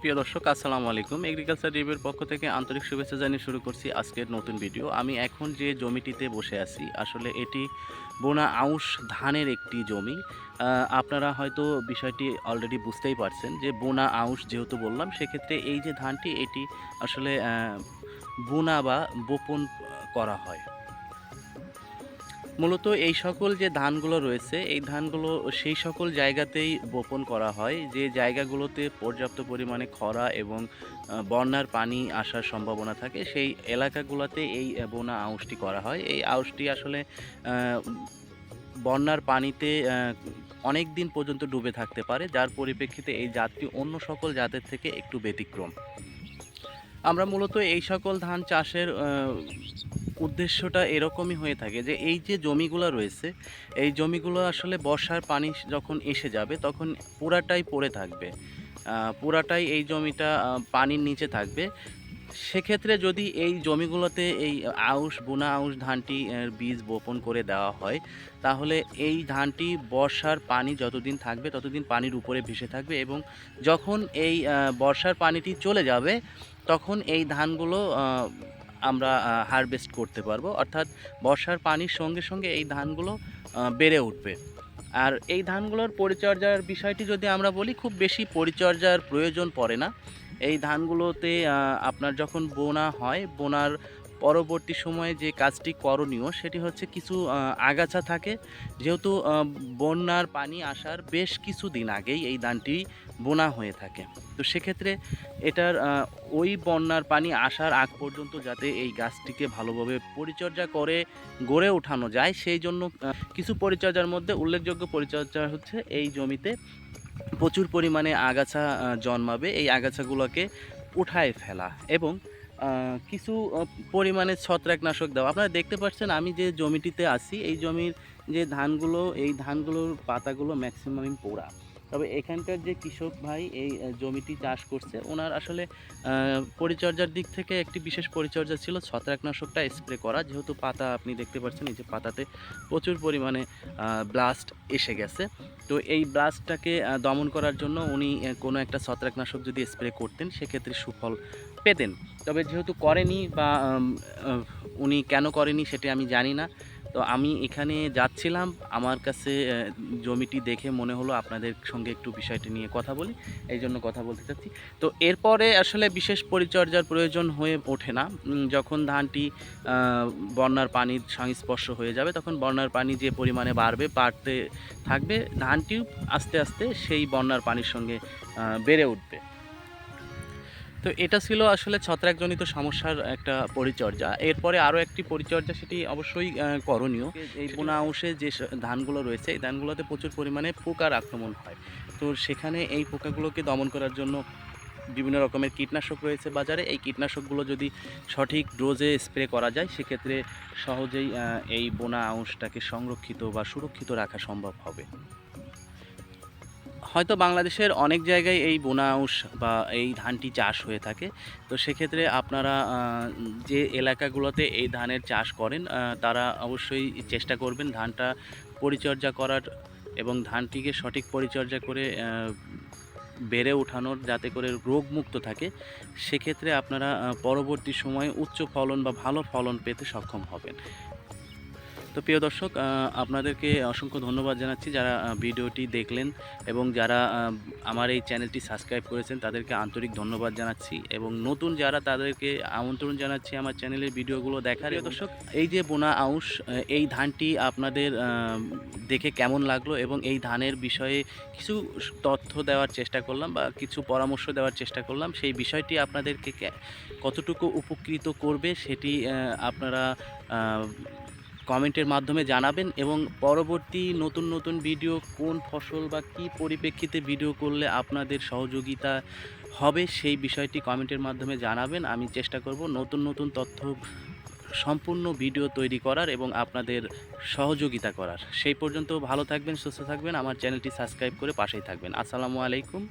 প্রিয় দর্শক, আসসালামু আলাইকুম। এগ্রিকালচার রিভিউর পক্ষ থেকে আন্তরিক শুভেচ্ছা জানিয়ে শুরু করছি আজকের নতুন ভিডিও আমি এখন যে জমিটিতে বসে আছি, আসলে এটি বোনা আউশ ধানের একটি জমি। আপনারা হয়তো বিষয়টি অলরেডি বুঝতেই পারছেন যে বোনা আউশ যেহেতু বললাম, সেক্ষেত্রে এই যে ধানটি, এটি আসলে বোনা বা বোপন করা হয়। মূলত এই সকল যে ধানগুলো রয়েছে, এই ধানগুলো সেই সকল জায়গাতেই বপন করা হয়। যে জায়গাগুলোতে পর্যাপ্ত পরিমাণে খরা এবং বন্যার পানি আসার সম্ভাবনা থাকে, সেই এলাকাগুলোতে এই বোনা আউশটি করা হয়। এই আউশটি আসলে বন্যার পানিতে অনেক দিন পর্যন্ত ডুবে থাকতে পারে, যার পরিপ্রেক্ষিতে এই জাতটি অন্য সকল জাতের থেকে একটু ব্যতিক্রম। আমরা মূলত এই সকল ধান চাষের উদ্দেশ্যটা এরকমই হয়ে থাকে যে এই যে জমিগুলো রয়েছে, এই জমিগুলো আসলে বর্ষার পানি যখন এসে যাবে তখন পুরাটাই পড়ে থাকবে। পুরাটাই এই জমিটা পানির নিচে থাকবে। সেক্ষেত্রে যদি এই জমিগুলোতে এই আউশ, বোনা আউশ ধানটি বীজ বপন করে দেওয়া হয়, তাহলে এই ধানটি বর্ষার পানি যতদিন থাকবে ততদিন পানির উপরে ভেসে থাকবে এবং যখন এই বর্ষার পানিটি চলে যাবে, তখন এই ধানগুলো আমরা হারভেস্ট করতে পারব। অর্থাৎ বর্ষার পানির সঙ্গে সঙ্গে এই ধানগুলো বেড়ে উঠবে। আর এই ধানগুলোর পরিচর্যার বিষয়টি যদি আমরা বলি, খুব বেশি পরিচর্যার প্রয়োজন পড়ে না। এই ধানগুলোতে আপনার যখন বোনা হয়, বোনার পরবর্তী সময়ে যে কাজটি করণীয়, সেটি হচ্ছে কিছু আগাছা থাকে। যেহেতু বন্যার পানি আসার বেশ কিছু দিন আগেই এই ধানটি বোনা হয়ে থাকে। তো সেক্ষেত্রে এটার ওই বন্যার পানি আসার আগ পর্যন্ত যাতে এই গাছটিকে ভালোভাবে পরিচর্যা করে, গড়ে ওঠানো যায়, সেই জন্য কিছু পরিচর্যার মধ্যে উল্লেখযোগ্য পরিচর্যা হচ্ছে এই জমিতে প্রচুর পরিমাণে আগাছা জন্মাবে। এই আগাছাগুলোকে উঠায় ফেলা এবং কিছু পরিমাণে ছত্রাকনাশক দেওয়া। আপনারা দেখতে পাচ্ছেন, আমি যে জমিটিতে আছি, এই জমির যে ধানগুলো, এই ধানগুলোর পাতাগুলো ম্যাক্সিমাম পোড়া। তবে এখানকার যে কৃষক ভাই এই জমিটি চাষ করছে, ওনার আসলে পরিচর্যার দিক থেকে একটি বিশেষ পরিচর্যা ছিল, ছত্রাকনাশকটা স্প্রে করা। যেহেতু পাতা আপনি দেখতে পাচ্ছেন, এই যে পাতাতে প্রচুর পরিমাণে ব্লাস্ট এসে গেছে। তো এই ব্লাস্টটাকে দমন করার জন্য উনি কোনো একটা ছত্রাকনাশক যদি স্প্রে করতেন, সেক্ষেত্রে সুফল পেতেন। তবে যেহেতু করেনি বা উনি কেন করেনি সেটি আমি জানি না। তো আমি এখানে যাচ্ছিলাম। আমার কাছে জমিটি দেখে মনে হলো আপনাদের সঙ্গে একটু বিষয়টি নিয়ে কথা বলি। এই জন্য কথা বলতে চাচ্ছি। তো এরপরে আসলে বিশেষ পরিচর্যার প্রয়োজন হয়ে ওঠে না। যখন ধানটি বন্যার পানির সংস্পর্শ হয়ে যাবে, তখন বন্যার পানি যে পরিমাণে বাড়বে, বাড়তে থাকবে, ধানটিও আস্তে আস্তে সেই বন্যার পানির সঙ্গে বেড়ে উঠবে। তো এটা ছিল আসলে ছত্রাকজনিত সমস্যার একটা পরিচর্যা। এরপরে আরও একটি পরিচর্যা সেটি অবশ্যই করণীয়। এই বোনা অংশে যে ধানগুলো রয়েছে, এই ধানগুলোতে প্রচুর পরিমাণে পোকার আক্রমণ হয়। তো সেখানে এই পোকাগুলোকে দমন করার জন্য বিভিন্ন রকমের কীটনাশক রয়েছে বাজারে। এই কীটনাশকগুলো যদি সঠিক ডোজে স্প্রে করা যায়, সেক্ষেত্রে সহজেই এই বোনা আউশটাকে সংরক্ষিত বা সুরক্ষিত রাখা সম্ভব হবে। হয়তো বাংলাদেশের অনেক জায়গায় এই বোনা আউশ বা এই ধানটি চাষ হয়ে থাকে। তো সেক্ষেত্রে আপনারা যে এলাকাগুলোতে এই ধানের চাষ করেন তারা অবশ্যই চেষ্টা করবেন ধানটা পরিচর্যা করার এবং ধানটিকে সঠিক পরিচর্যা করে বেড়ে ওঠানোর যাতে করে রোগমুক্ত থাকে। সেক্ষেত্রে আপনারা পরবর্তী সময়ে উচ্চ ফলন বা ভালো ফলন পেতে সক্ষম হবেন। তো প্রিয় দর্শক আপনাদেরকে অসংখ্য ধন্যবাদ জানাচ্ছি যারা ভিডিওটি দেখলেন এবং যারা আমার এই চ্যানেলটি সাবস্ক্রাইব করেছেন তাদেরকে আন্তরিক ধন্যবাদ জানাচ্ছি এবং নতুন যারা তাদেরকে আমন্ত্রণ জানাচ্ছি আমার চ্যানেলের ভিডিওগুলো দেখার দর্শক এই যে বোনা আউশ এই ধানটি আপনাদের দেখে কেমন লাগল এবং এই ধানের বিষয়ে কিছু তথ্য দেওয়ার চেষ্টা করলাম বা কিছু পরামর্শ দেওয়ার চেষ্টা করলাম সেই বিষয়টি আপনাদেরকে কতটুকু উপকৃত করবে সেটি আপনারা কমেন্টের মাধ্যমে জানাবেন এবং পরবর্তী নতুন নতুন ভিডিও কোন ফসল বা কী পরিপ্রেক্ষিতে ভিডিও করলে আপনাদের সহযোগিতা হবে সেই বিষয়টি কমেন্টের মাধ্যমে জানাবেন। আমি চেষ্টা করব নতুন নতুন তথ্য সম্পূর্ণ ভিডিও তৈরি করার এবং আপনাদের সহযোগিতা করার। সেই পর্যন্ত ভালো থাকবেন, সুস্থ থাকবেন। আমার চ্যানেলটি সাবস্ক্রাইব করে পাশেই থাকবেন। আসসালামু আলাইকুম।